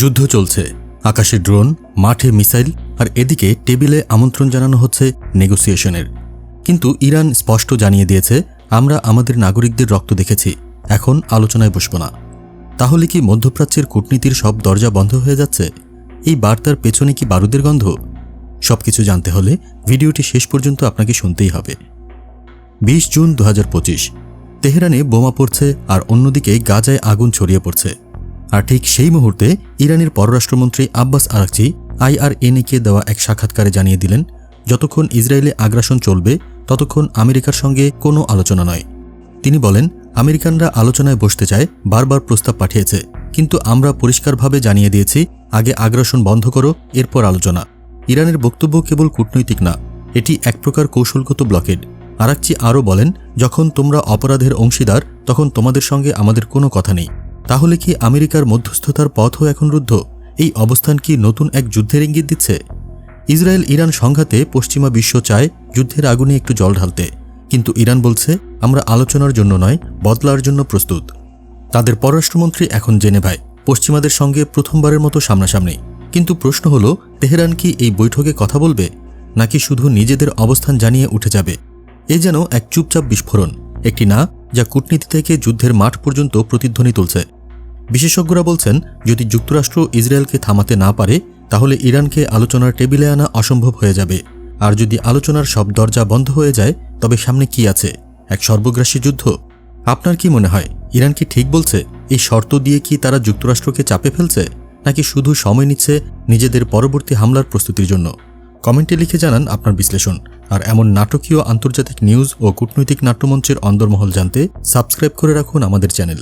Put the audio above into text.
যুদ্ধ চলছে। আকাশে ড্রোন, মাঠে মিসাইল, আর এদিকে টেবিলে আমন্ত্রণ জানানো হচ্ছে নেগোসিয়েশনের। কিন্তু ইরান স্পষ্ট জানিয়ে দিয়েছে, আমরা আমাদের নাগরিকদের রক্ত দেখেছি, এখন আলোচনায় বসব না। তাহলে কি মধ্যপ্রাচ্যের কূটনীতির সব দরজা বন্ধ হয়ে যাচ্ছে? এই বার্তার পেছনে কি বারুদের গন্ধ? সবকিছু জানতে হলে ভিডিওটি শেষ পর্যন্ত আপনাকে শুনতেই হবে। বিশ জুন দু হাজার পঁচিশ, তেহরানে বোমা পড়ছে আর অন্যদিকে গাজায় আগুন ছড়িয়ে পড়ছে। আর ঠিক সেই মুহূর্তে ইরানের পররাষ্ট্রমন্ত্রী আব্বাস আরাকচি আইআরএনএকে দেওয়া এক সাক্ষাৎকারে জানিয়ে দিলেন, যতক্ষণ ইসরায়েলে আগ্রাসন চলবে, ততক্ষণ আমেরিকার সঙ্গে কোনো আলোচনা নয়। তিনি বলেন, আমেরিকানরা আলোচনায় বসতে চায়, বারবার প্রস্তাব পাঠিয়েছে, কিন্তু আমরা পরিষ্কারভাবে জানিয়ে দিয়েছি, আগে আগ্রাসন বন্ধ করো, এরপর আলোচনা। ইরানের বক্তব্য কেবল কূটনৈতিক না, এটি এক প্রকার কৌশলগত ব্লকেড। আরাকচি আরও বলেন, যখন তোমরা অপরাধের অংশীদার, তখন তোমাদের সঙ্গে আমাদের কোনো কথা নেই। তাহলে কি আমেরিকার মধ্যস্থতার পথও এখন রুদ্ধ? এই অবস্থান কি নতুন এক যুদ্ধের ইঙ্গিত দিচ্ছে? ইসরায়েল ইরান সংঘাতে পশ্চিমা বিশ্ব চায় যুদ্ধের আগুনে একটু জল ঢালতে। কিন্তু ইরান বলছে, আমরা আলোচনার জন্য নয়, বদলার জন্য প্রস্তুত। তাদের পররাষ্ট্রমন্ত্রী এখন জেনেভায় পশ্চিমাদের সঙ্গে প্রথমবারের মতো সামনাসামনি। কিন্তু প্রশ্ন হল, তেহরান কি এই বৈঠকে কথা বলবে? নাকি শুধু নিজেদের অবস্থান জানিয়ে উঠে যাবে? এ যেন এক চুপচাপ বিস্ফোরণ, একটি না, যা কূটনীতি থেকে যুদ্ধের মাঠ পর্যন্ত প্রতিধ্বনি তুলছে। বিশেষজ্ঞরা বলছেন, যদি যুক্তরাষ্ট্র ইসরায়েলকে থামাতে না পারে, তাহলে ইরানকে আলোচনার টেবিলে আনা অসম্ভব হয়ে যাবে। আর যদি আলোচনার সব দরজা বন্ধ হয়ে যায়, তবে সামনে কি আছে? এক সর্বগ্রাসী যুদ্ধ? আপনার কি মনে হয়, ইরান কি ঠিক বলছে? এই শর্ত দিয়ে কি তারা যুক্তরাষ্ট্রকে চাপে ফেলছে? নাকি শুধু সময় নিচ্ছে নিজেদের পরবর্তী হামলার প্রস্তুতির জন্য? কমেন্টে লিখে জানান আপনার বিশ্লেষণ। আর এমন নাটকীয় আন্তর্জাতিক নিউজ ও কূটনৈতিক নাট্যমঞ্চের অন্দরমহল জানতে সাবস্ক্রাইব করে রাখুন আমাদের চ্যানেল।